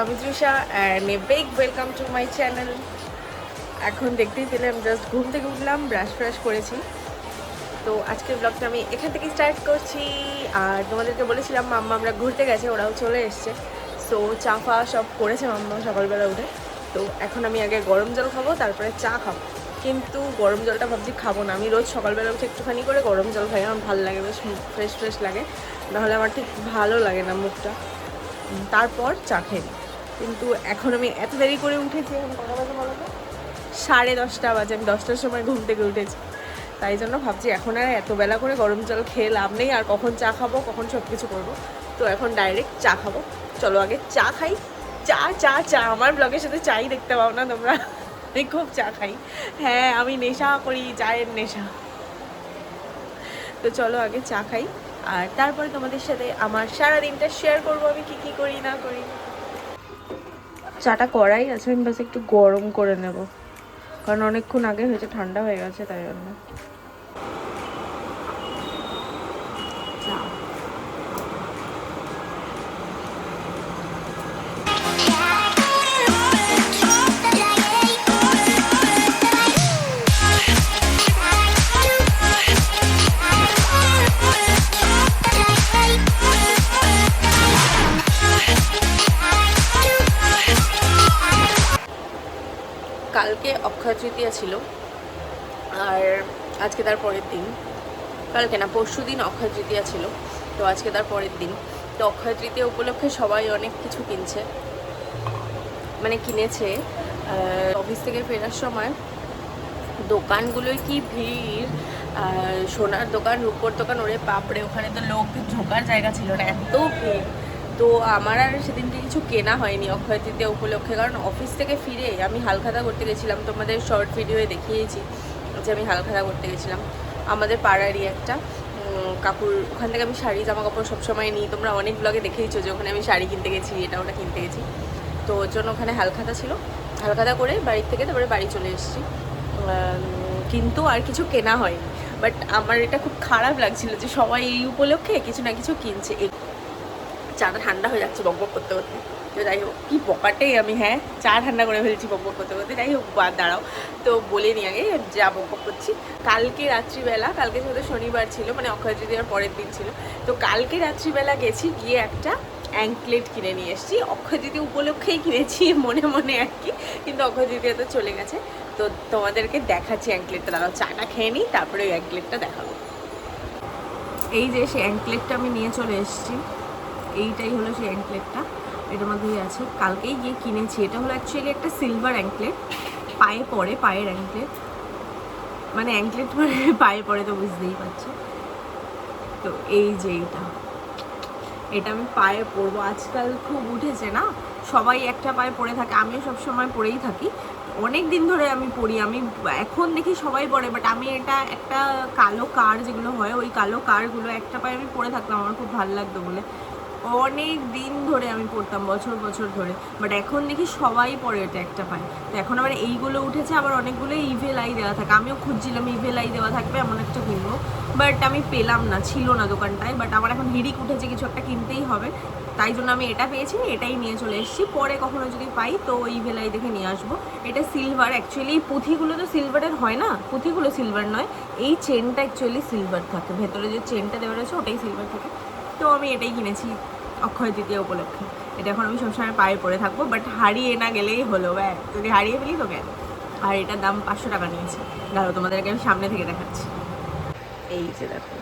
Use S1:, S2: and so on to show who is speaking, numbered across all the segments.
S1: আমি Trisha and a big welcome to my channel এখন দেখতেই পেলে আমি জাস্ট ঘুম থেকে উঠলাম ব্রাশ ফ্রাশ করেছি। তো আজকের ব্লগটা আমি এখান থেকে স্টার্ট করছি। আর তোমাদেরকে বলেছিলাম, মাম্মা আমরা ঘুরতে গেছে, ওরাও চলে এসছে। সো চা ফা সব করেছে মাম্মা সকালবেলা উঠে। তো এখন আমি আগে গরম জল খাব, তারপরে চা খাব। কিন্তু গরম জলটা ভাবছি খাব না। আমি রোজ সকালবেলা উঠে একটুখানি করে গরম জল খাই, আমার ভালো লাগে, বেশ ফ্রেশ ফ্রেশ লাগে। নাহলে আমার ঠিক ভালো লাগে না মুখটা। তারপর চা খাই কিন্তু এখন আমি এত দেরি করে উঠেছি সাড়ে দশটা বাজে, আমি দশটার সময় ঘুম থেকে উঠেছি। তাই জন্য ভাবছি এখন আর এত বেলা করে গরম জল খেয়ে লাভ নেই, আর কখন চা খাব, কখন সব কিছু করব। তো এখন ডাইরেক্ট চা খাব। চলো আগে চা খাই। চা চা চা। আমার ব্লগের সাথে চাই দেখতে পাও না তোমরা? আমি খুব চা খাই। হ্যাঁ আমি নেশা করি, চায়ের নেশা। তো চলো আগে চা খাই। আর তারপরে তোমাদের সাথে আমার সারা দিনটা শেয়ার করব আমি কি কি করি, না করি। চাটা করাই আছে, আমি বাস একটু গরম করে নেব। কারণ অনেকক্ষণ আগে হয়েছে, ঠান্ডা হয়ে গেছে, তাই জন্য। কালকে অক্ষয় তৃতীয়া ছিল। আর আজকে তার পরের দিন। কালকে না পরশু দিন অক্ষয় তৃতীয়া ছিল। তো আজকে তার পরের দিন। তো অক্ষয় তৃতীয়া উপলক্ষে সবাই অনেক কিছু কিনছে। মানে কিনেছে। অফিস থেকে ফেরার সময় দোকানগুলোয় কি ভিড়? সোনার দোকান, রূপোর দোকান, ওরে বাপরে, ওখানে তো লোক ঢোকার জায়গা ছিল না। এত ভিড়। তো আমার আর সেদিনকে কিছু কেনা হয়নি অক্ষয় তৃতীয়া উপলক্ষে, কারণ অফিস থেকে ফিরে আমি হালখাতা করতে গেছিলাম, তোমাদের শর্ট ভিডিওয়ে দেখিয়েছি যে আমি হালখাতা করতে গেছিলাম। আমাদের পাড়ারই একটা কাপড় ওখান থেকে আমি শাড়ি জামা কাপড় সবসময় নিই। তোমরা অনেক ব্লগে দেখেইছো যে ওখানে আমি শাড়ি কিনতে গেছি, এটা ওটা কিনতে গেছি। তো ওর জন্য ওখানে হালখাতা ছিল। হালখাতা করে বাড়ির থেকে তারপরে বাড়ি চলে এসেছি। কিন্তু আর কিছু কেনা হয়নি। বাট আমার এটা খুব খারাপ লাগছিল যে সবাই এই উপলক্ষে কিছু না কিছু কিনছে। চাটা ঠান্ডা হয়ে যাচ্ছে বক বক করতে করতে। তো যাই হোক, কি বকাটেই আমি হ্যাঁ? চা ঠান্ডা করে ফেলছি বক বক করতে করতে। যাই হোক, বাদ, দাঁড়াও। তো বলে নি আগে, যা বক বক করছি। কালকে রাত্রিবেলা, কালকে যেহেতু শনিবার ছিল মানে অক্ষয় তৃতীয়ার পরের দিন ছিল, তো কালকে রাত্রিবেলা গেছি, গিয়ে একটা অ্যাঙ্কলেট কিনে নিয়ে এসেছি। অক্ষয় উপলক্ষেই কিনেছি, মনে মনে আর কি। কিন্তু অক্ষয় তৃতীয়া তো চলে গেছে। তো তোমাদেরকে দেখাচ্ছি অ্যাঙ্কলেটটা। দাঁড়াও, চাটা খেয়ে নিই, তারপরে ওই অ্যাঙ্কলেটটা দেখাবো। এই যে সেই অ্যাঙ্কলেটটা আমি নিয়ে চলে এসেছি। এইটাই হলো সেই অ্যাঙ্কলেটটা এটার মধ্যেই আছে। কালকেই গিয়ে কিনেছি। এটা হলো অ্যাকচুয়ালি একটা সিলভার অ্যাঙ্কলেট পায়ে পরে পায়ের অ্যাঙ্কলেট মানে অ্যাঙ্কলেট মানে পায়ে পরে তো বুঝতেই পারছ। তো এই যে এইটা। এটা আমি পায়ে পরবো আজকাল খুব উঠেছে না? সবাই একটা পায়ে পরে থাকে। আমিও সব সময় পরেই থাকি। অনেক দিন ধরে আমি পরি আমি এখন দেখি সবাই পরে বাট আমি এটা একটা কালো কার যেগুলো হয়, ওই কালো কারগুলো একটা পায়ে আমি পরে থাকতাম। আমার খুব ভালো লাগতো বলে। অনেক দিন ধরে আমি পরতাম বছর বছর ধরে। বাট এখন দেখি সবাই পরে এটা একটা পায়ে। তো এখন আবার এইগুলো উঠেছে, আবার অনেকগুলো ইভেল আই দেওয়া থাকে। আমিও খুঁজছিলাম ইভেল আই দেওয়া থাকবে, এমন একটা কিনবো বাট আমি পেলাম না, ছিল না দোকানটায়। বাট আমার এখন হিড়িক উঠেছে, কিছু একটা কিনতেই হবে। তাই জন্য আমি এটা পেয়েছি এটাই নিয়ে চলে এসেছি। পরে কখনো যদি পাই, তো ওই ভেলাই দেখে নিয়ে আসব। এটা সিলভার অ্যাকচুয়ালি পুঁথিগুলো তো সিলভারের হয় না? পুঁথিগুলো সিলভার নয়। এই চেনটা অ্যাকচুয়ালি সিলভার থাকে। ভেতরে যে চেনটা দেওয়া রয়েছে, ওটাই সিলভার থাকে। তো আমি এটাই কিনেছি। অক্ষয় তৃতীয় উপলক্ষে। এটা এখন আমি সবসময় পায়ে পরে থাকব বাট হারিয়ে না গেলেই হলো ব্যাগ যদি হারিয়ে ফেলি তো কেন? আর এটার দাম পাঁচশো টাকা নিয়েছে। দাঁড়ো তোমাদেরকে আমি সামনে থেকে দেখাচ্ছি। এই যে দেখো।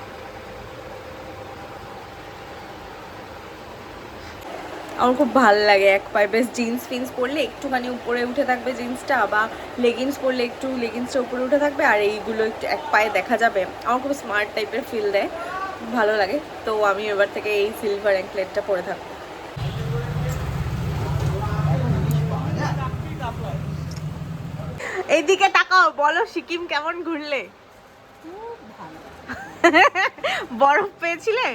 S1: আমার খুব ভালো লাগে এক পায়ে। বেশ জিন্স ফিন্স পরলে একটুখানি উপরে উঠে থাকবে জিন্সটা বা লেগিংস পরলে একটু লেগিংসটা উপরে উঠে থাকবে, আর এইগুলো একটু এক পায়ে দেখা যাবে। আমার খুব স্মার্ট টাইপের ফিল দেয়। ভালো লাগে, তো আমি এবার থেকে এই সিলভার অ্যাঙ্কলেটটা পরে থাকব। এইদিকে তাকাও, বলো সিকিম কেমন ঘুরলে? বরফ পেয়েছিলে?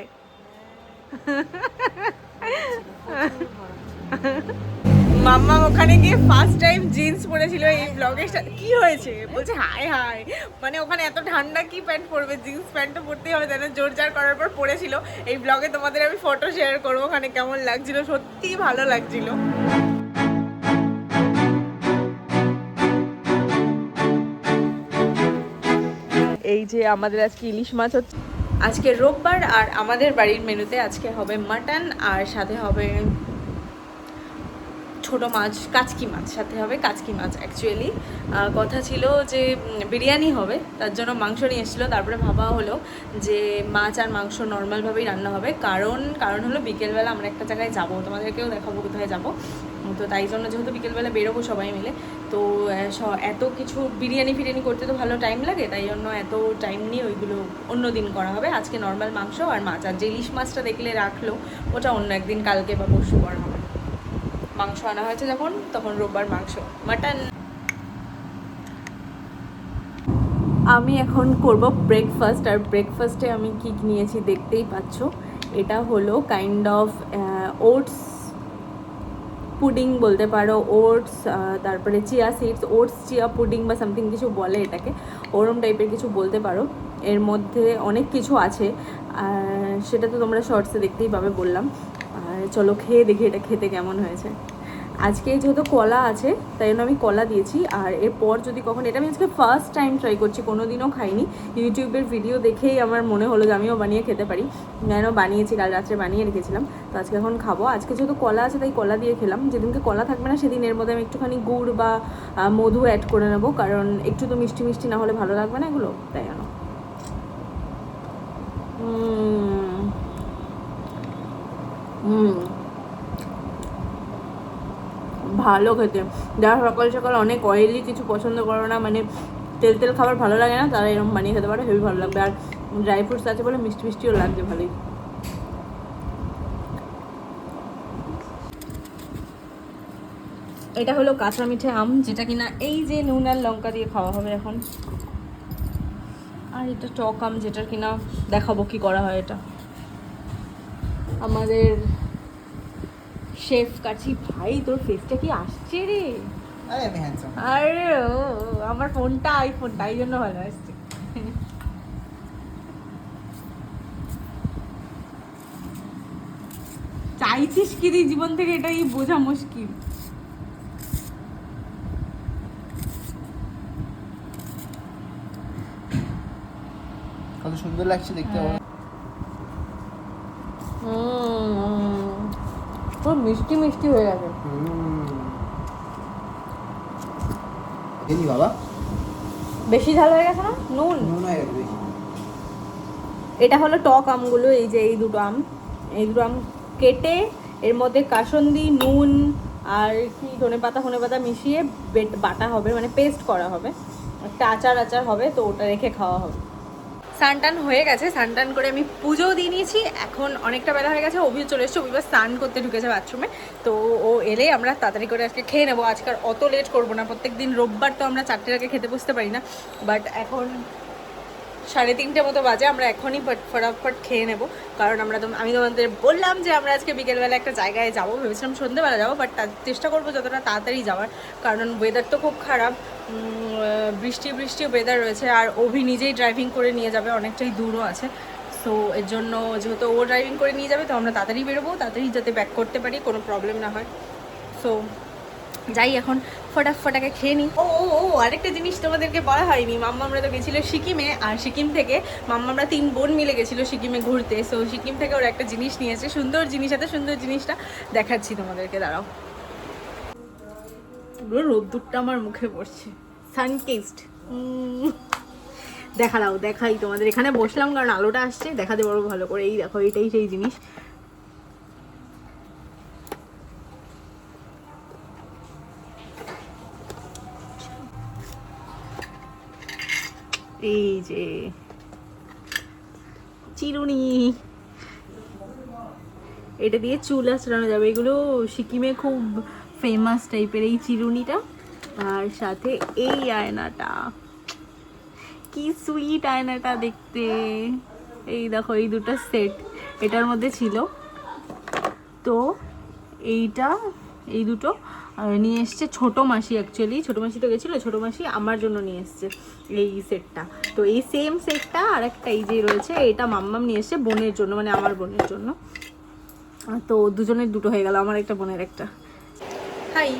S1: মাম্মা ওখানে গিয়ে ফার্স্ট টাইম জিন্স পরেছিল এই ব্লগের সাথে। কি হয়েছে? বলছে হাই হাই মানে ওখানে এত ঠান্ডা কি প্যান্ট পরবে? জিন্স প্যান্টও পরতেই হবে তাই না জোর জার করার পর পরেছিল। এই ব্লগে তোমাদের আমি ফটো শেয়ার করব, ওখানে কেমন লাগছিল? সত্যিই ভালো লাগছিল। এই যে আমাদের আজকে ইলিশ মাছ হচ্ছে। আজকে রোববার আর আমাদের বাড়ির মেনুতে আজকে হবে মাটন, আর সাথে হবে ছোট মাছ, কাচকি মাছ, সাথে হবে কাচকি মাছ অ্যাকচুয়ালি কথা ছিল যে বিরিয়ানি হবে, তার জন্য মাংস নিয়ে এসেছিল। তারপরে ভাবা হলো যে, মাছ আর মাংস নর্মালভাবেই রান্না হবে। কারণ কারণ হলো বিকেলবেলা আমরা একটা জায়গায় যাব, তোমাদেরকেও দেখাবো কোথায় যাব। তো তাই জন্য যেহেতু বিকেলবেলা বেরোবো সবাই মিলে, তো এত কিছু বিরিয়ানি ফিরিয়ানি করতে তো ভালো টাইম লাগে, তাই জন্য এত টাইম নিয়ে ওইগুলো অন্য দিন করা হবে। আজকে নর্মাল মাংস আর মাছ, আর যে ইলিশ মাছটা দেখলে রাখল, ওটা অন্য একদিন, কালকে বা পরশু করা হবে। মাংস আনা হয়েছে যখন, তখন রোববার মাংস। মাটন। আমি এখন করব ব্রেকফাস্ট আর ব্রেকফাস্টে আমি কি নিয়েছি দেখতেই পাচ্ছ। এটা হলো কাইন্ড অফ ওটস পুডিং বলতে পারো ওটস তারপরে chia seeds oats chia pudding বা সামথিং কিছু বলে এটাকে। ওরম টাইপের কিছু বলতে পারো। এর মধ্যে অনেক কিছু আছে। আর সেটা তো তোমরা শর্টসে দেখতেই পাবে বললাম। চলো খেয়ে দেখি এটা খেতে কেমন হয়েছে। আজকে যেহেতু কলা আছে, তাই জন্য আমি কলা দিয়েছি। আর এরপর যদি কখন, এটা আমি আজকে ফার্স্ট টাইম ট্রাই করছি কোনো দিনও খাইনি। ইউটিউবের ভিডিও দেখেই আমার মনে হলো যে আমিও বানিয়ে খেতে পারি। যেন বানিয়েছি, কাল রাত্রে বানিয়ে রেখেছিলাম। তো আজকে এখন খাব। আজকে যেহেতু কলা আছে, তাই কলা দিয়ে খেলাম। যেদিনকে কলা থাকবে না, সেদিন এর মধ্যে আমি একটুখানি গুড় বা মধু অ্যাড করে নেব। কারণ একটু তো মিষ্টি মিষ্টি না হলে ভালো লাগবে না এগুলো, তাই জন্য। হুম। ভালো খেতে। যারা সকাল সকাল অনেক অয়েলি কিছু পছন্দ করো না মানে তেল তেল খাবার ভালো লাগে না, তারা এরকম বানিয়ে খেতে পারে হেবি ভালো লাগবে। আর ড্রাই ফ্রুটস আছে বলে মিষ্টি মিষ্টিও লাগবে ভালোই। এটা হলো কাঁচা মিঠে আম, যেটা কিনা এই যে নুন আর লঙ্কা দিয়ে খাওয়া হবে এখন। আর এটা টক আম, যেটার কিনা দেখাবো কি করা হয় এটা। আমাদের শেফ কাছি ভাই তোর ফেসটা কি আসছে রে?
S2: আরে
S1: আমার ফোনটা আইফোন তাই জন্য ভালো আসছে। চাইছিস কি রে জীবন থেকে? এটাই বোঝা মুশকিল।
S2: কত সুন্দর লাগছে দেখতে
S1: হ্যাঁ। হুম পুরো মিষ্টি মিষ্টি হয়ে গেছে।
S2: এনি বাবা?
S1: বেশি ঝাল হয়ে গেছে না? নুন?
S2: নুন হয়ে গেছে
S1: এটা হলো টক আমগুলো এই যে এই দুটো আম। এই দুটো আম কেটে এর মধ্যে কাসন্দি নুন আর কি ধনে পাতা ধনে পাতা মিশিয়ে বেট বাটা হবে মানে পেস্ট করা হবে। একটা আচার আচার হবে তো ওটা রেখে খাওয়া হবে। স্নান হয়ে গেছে স্নান করে আমি পুজোও দিয়ে নিয়েছি। এখন অনেকটা বেলা হয়ে গেছে অভিও চলে এসছে অভিও স্নান করতে ঢুকেছে বাথরুমে তো ও এলে আমরা তাড়াতাড়ি করে আজকে খেয়ে নেব। আজকাল অত লেট করব না, প্রত্যেক দিন রোববার তো আমরা চারটের আগে খেতে বসতে পারি না। বাট এখন সাড়ে তিনটে মতো বাজে, আমরা এখনই ফট- ফটাফট খেয়ে নেব। কারণ আমরা তো, আমি তোমাদের বললাম যে আমরা আজকে বিকেলবেলা একটা জায়গায় যাব, ভেবেছিলাম সন্ধ্যেবেলা যাব বাট চেষ্টা করব যতটা তাড়াতাড়ি যাওয়ার। কারণ ওয়েদার তো খুব খারাপ। বৃষ্টি বৃষ্টি ওয়েদার রয়েছে। আর অভি নিজেই ড্রাইভিং করে নিয়ে যাবে, অনেকটাই দূরও আছে। সো এর জন্য যেহেতু ও ড্রাইভিং করে নিয়ে যাবে, তো আমরা তাড়াতাড়ি বেরোবো, তাড়াতাড়ি যাতে ব্যাক করতে পারি, কোনো প্রবলেম না হয়। সো যাই এখন ফটাফটাকে খেয়ে নিই। ও ও ও, আরেকটা জিনিস তোমাদেরকে বলা হয়নি। মাম্মা আমরা তো গেছিল সিকিমে, আর সিকিম থেকে মাম্মা আমরা তিন বোন মিলে গেছিল সিকিমে ঘুরতে। সো সিকিম থেকে ওরা একটা জিনিস নিয়েছে সুন্দর জিনিস, এত সুন্দর জিনিসটা দেখাচ্ছি তোমাদেরকে, দাঁড়াও। পুরো রোদ্দুরটা আমার মুখে পড়ছে। সানকেস্ট দেখা দাও দেখাই তোমাদের। এখানে বসলাম কারণ আলোটা আসছে, দেখাতে পারব ভালো করে। এই দেখো এটাই সেই জিনিস। এই যে, চিরুনি। এটা দিয়ে চুল আঁচড়ানো যাবে। এগুলো সিকিমে খুব ফেমাস টাইপের এই চিরুনিটা। আর সাথে এই আয়নাটা। কি সুইট আয়নাটা দেখতে। এই দেখো, এই দুটো সেট এটার মধ্যে ছিল। তো এইটা, এই দুটো নিয়ে এসছে ছোটো মাসি অ্যাকচুয়ালি ছোটো মাসি তো গেছিল, ছোটো মাসি আমার জন্য নিয়ে এসছে এই সেটটা তো এই সেম সেটটা আর একটা এই যে রয়েছে, এটা মাম্মাম নিয়ে এসছে বোনের জন্য মানে আমার বোনের জন্য। তো দুজনের দুটো হয়ে গেল, আমার একটা, বোনের একটা। হাই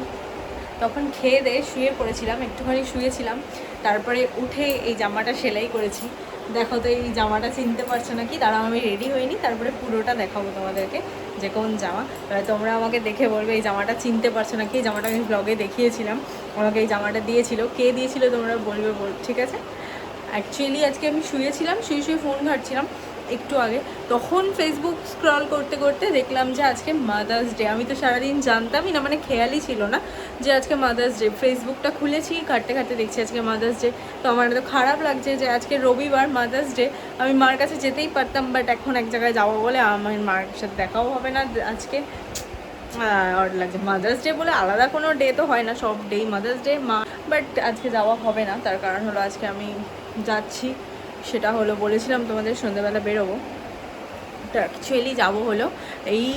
S1: তখন খেয়ে দিয়ে শুয়ে পড়েছিলাম, একটুখানি শুয়েছিলাম। তারপরে উঠে এই জামাটা সেলাই করেছি। দেখো তো, এই জামাটা চিনতে পারছ নাকি? তারা আমি রেডি হইনি। তারপরে পুরোটা দেখাবো তোমাদেরকে যে কোন জামা। এবার তোমরা আমাকে দেখে বলবে, এই জামাটা চিনতে পারছ নাকি? এই জামাটা আমি ব্লগে দেখিয়েছিলাম। আমাকে এই জামাটা দিয়েছিল। কে দিয়েছিল তোমরা বলবে বল, ঠিক আছে? অ্যাকচুয়ালি আজকে আমি শুয়েছিলাম, শুয়ে শুয়ে ফোন ঘাটছিলাম। একটু আগে, তখন ফেসবুক স্ক্রল করতে করতে দেখলাম যে আজকে মাদার্স ডে আমি তো সারাদিন জানতামই না মানে খেয়ালই ছিল না যে আজকে মাদার্স ডে ফেসবুকটা খুলেছি, ঘাটতে ঘাটতে দেখছি আজকে মাদার্স ডে তো আমার তো খারাপ লাগছে যে আজকে রবিবার মাদার্স ডে আমি মার কাছে যেতেই পারতাম বাট এখন এক জায়গায় যাব বলে আমার মার সাথে দেখাও হবে না আজকে। অড লাগছে। মাদার্স ডে বলে আলাদা কোনো ডে তো হয় না, সব ডেই মাদার্স ডে মা। বাট আজকে যাওয়া হবে না, তার কারণ হলো আজকে আমি যাচ্ছি। সেটা হলো বলেছিলাম তোমাদের সন্ধ্যাবেলা বেরোবো। তো অ্যাকচুয়ালি যাব হলো। এই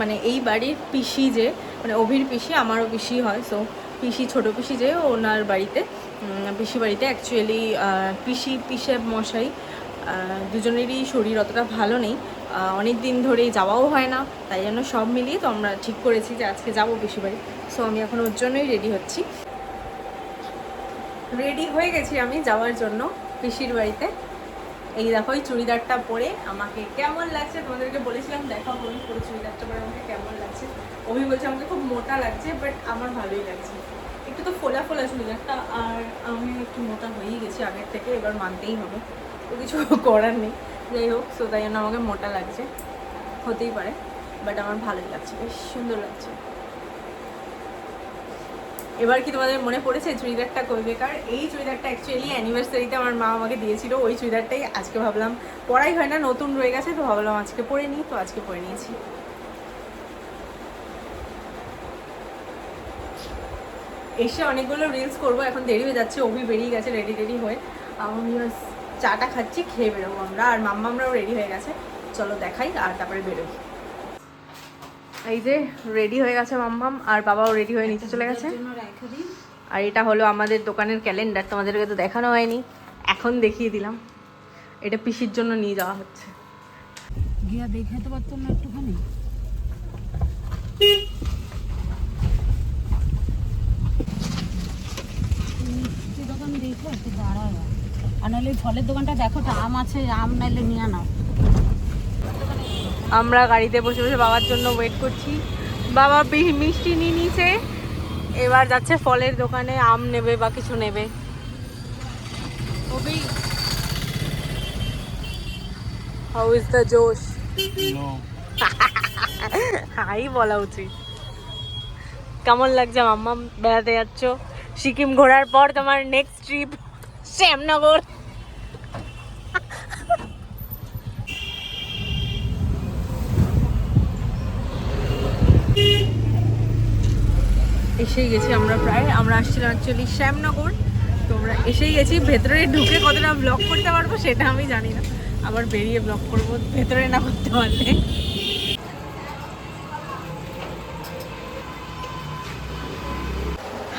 S1: মানে এই বাড়ির পিসি যে মানে অভির পিসি, আমারও পিসি হয়। সো পিসি ছোটো পিসি যে, ওনার বাড়িতে। পিসি বাড়িতে অ্যাকচুয়ালি পিসি, পিসে মশাই দুজনেরই শরীর অতটা ভালো নেই। অনেক দিন ধরেই যাওয়াও হয় না, তাই জন্য সব মিলিয়ে তো আমরা ঠিক করেছি যে আজকে যাব পিসি বাড়ি। সো আমি এখন ওর জন্যই রেডি হচ্ছি। রেডি হয়ে গেছি আমি যাওয়ার জন্য পিসির বাড়িতে। এই দেখো, এই চুড়িদারটা পরে আমাকে কেমন লাগছে? তোমাদেরকে বলেছিলাম, দেখো, আমি পুরো চুড়িদারটা পরে আমাকে কেমন লাগছে? অভি বলছে, আমাকে খুব মোটা লাগছে বাট আমার ভালোই লাগছে। একটু তো ফোলা ফোলা চুড়িদারটা, আর আমি একটু মোটা হয়েই গেছি আগের থেকে, এবার মানতেই হবে। তো কিছু করার নেই। যাই হোক সো তাই জন্য আমাকে মোটা লাগছে। হতেই পারে বাট আমার ভালোই লাগছে, বেশ সুন্দর লাগছে। এবার কি তোমাদের মনে পড়েছে চুড়িদারটা কই বেকার এই চুড়িদারটা অ্যাকচুয়ালি অ্যানিভার্সারিতে আমার মা আমাকে দিয়েছিল। ওই চুড়িদারটাই আজকে ভাবলাম। পরাই হয় না, নতুন রয়ে গেছে, তো ভাবলাম আজকে পরে নিই, তো আজকে পরে নিয়েছি। এসে অনেকগুলো রিলস করব, এখন দেরি হয়ে যাচ্ছে, অভি বেরিয়ে গেছে রেডি রেডি হয়ে। আমি চাটা খাচ্ছি, খেয়ে বেরোবো আমরা, আর মাম্মা আমরাও রেডি হয়ে গেছে। চলো দেখাই, আর তারপরে বেরোবো এই যে রেডি হয়ে গেছে মাম্মাম আর বাবাও রেডি হয়ে নিচে চলে গেছে। আর এটা হলো আমাদের দোকানের ক্যালেন্ডার তোমাদেরকে তো দেখানো হয়নি। এখন দেখিয়ে দিলাম। এটা পিসির জন্য নিয়ে যাওয়া হচ্ছে।
S3: গিয়া দেখাতে পারতাম না একটুখানি? দোকান দেখো একটু দাঁড়াও। আর নাহলে ফলের দোকানটা দেখো আম আছে আম নাইলে নিয়ে নাও।
S1: আমরা গাড়িতে বসে বসে বাবার জন্য ওয়েট করছি। বাবা বি- মিষ্টি নিয়ে নিয়েছে। এবার যাচ্ছে ফলের দোকানে আম নেবে বা কিছু নেবে। How is the josh high বলা উচিত। কেমন লাগছে মাম্মা বেড়াতে যাচ্ছ? সিকিম ঘোরার পর তোমার নেক্সট ট্রিপ শ্যামনগর। এসেই গেছি আমরা প্রায়, আমরা আসছিলাম অ্যাকচুয়ালি শ্যামনগর। তো আমরা এসেই গেছি, ভেতরে ঢুকে কতটা ব্লগ করতে পারব সেটা আমি জানি না। আবার বেরিয়ে ব্লগ করব, ভেতরে না করতে পারলে।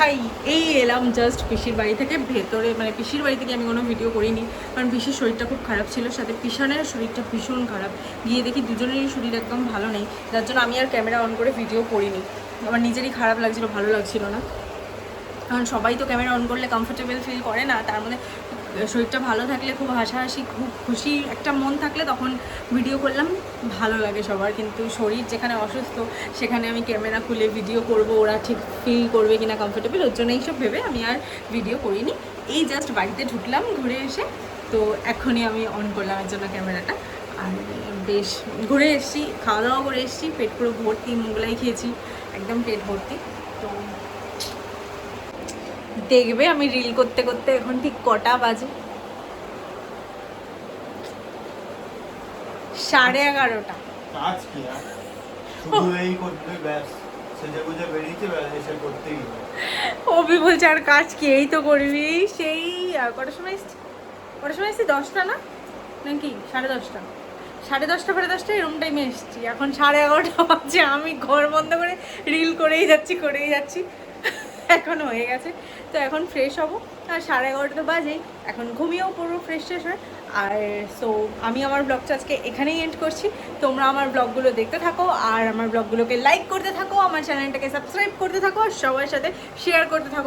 S1: হাই এই এলাম জাস্ট পিসির বাড়ি থেকে ভেতরে মানে পিসির বাড়ি থেকে আমি কোনো ভিডিও করিনি, কারণ পিসির শরীরটা খুব খারাপ ছিল, সাথে পিসানের শরীরটা ভীষণ খারাপ। গিয়ে দেখি দুজনেরই শরীর একদম ভালো নেই, যার জন্য আমি আর ক্যামেরা অন করে ভিডিও করিনি। আমার নিজেরই খারাপ লাগছিল, ভালো লাগছিল না। কারণ সবাই তো ক্যামেরা অন করলে কমফোর্টেবল ফিল করে না, তার মধ্যে শরীরটা ভালো থাকলে খুব হাসাহাসি, খুব খুশি একটা মন থাকলে তখন ভিডিও করলাম। ভালো লাগে সবার, কিন্তু শরীর যেখানে অসুস্থ, সেখানে আমি ক্যামেরা খুলে ভিডিও করব, ওরা ঠিক ফিল করবে কিনা কমফোর্টেবল ওর জন্য এইসব ভেবে আমি আর ভিডিও করিনি। এই জাস্ট বাড়িতে ঢুকলাম ঘুরে এসে, তো এখনই আমি অন করলাম এর জন্য ক্যামেরাটা আর বেশ ঘুরে এসেছি খাওয়া দাওয়া করে এসেছি, পেট পুরো ভর্তি, মোগলাই খেয়েছি, একদম পেট ভর্তি। দেখবে আমি রিল করতে করতে এখন ঠিক কটা বাজে? সাড়ে এগারোটা।
S4: করতেই হবে।
S1: অভি বলছে আর কাজ কি? এই তো করবি সেই কটার সময় এসছি? কটার সময় এসছি? দশটা না? নাকি সাড়ে দশটা? সাড়ে দশটা সাড়ে দশটা এরম টাইমে এসেছি। এখন সাড়ে এগারোটা বাজে আমি ঘর বন্ধ করে রিল করেই যাচ্ছি করেই যাচ্ছি। এখন হয়ে গেছে। তো এখন ফ্রেশ হব। আর সাড়ে এগারোটা তো বাজেই এখন ঘুমিয়েও পড়ব ফ্রেশ ট্রেশ হয়ে। আর সো আমি আমার ব্লগটা আজকে এখানেই এন্ড করছি। তোমরা আমার ব্লগগুলো দেখতে থাকো, আর আমার ব্লগগুলোকে লাইক করতে থাকো, আমার চ্যানেলটাকে সাবস্ক্রাইব করতে থাকো, আর সবার সাথে শেয়ার করতে থাকো।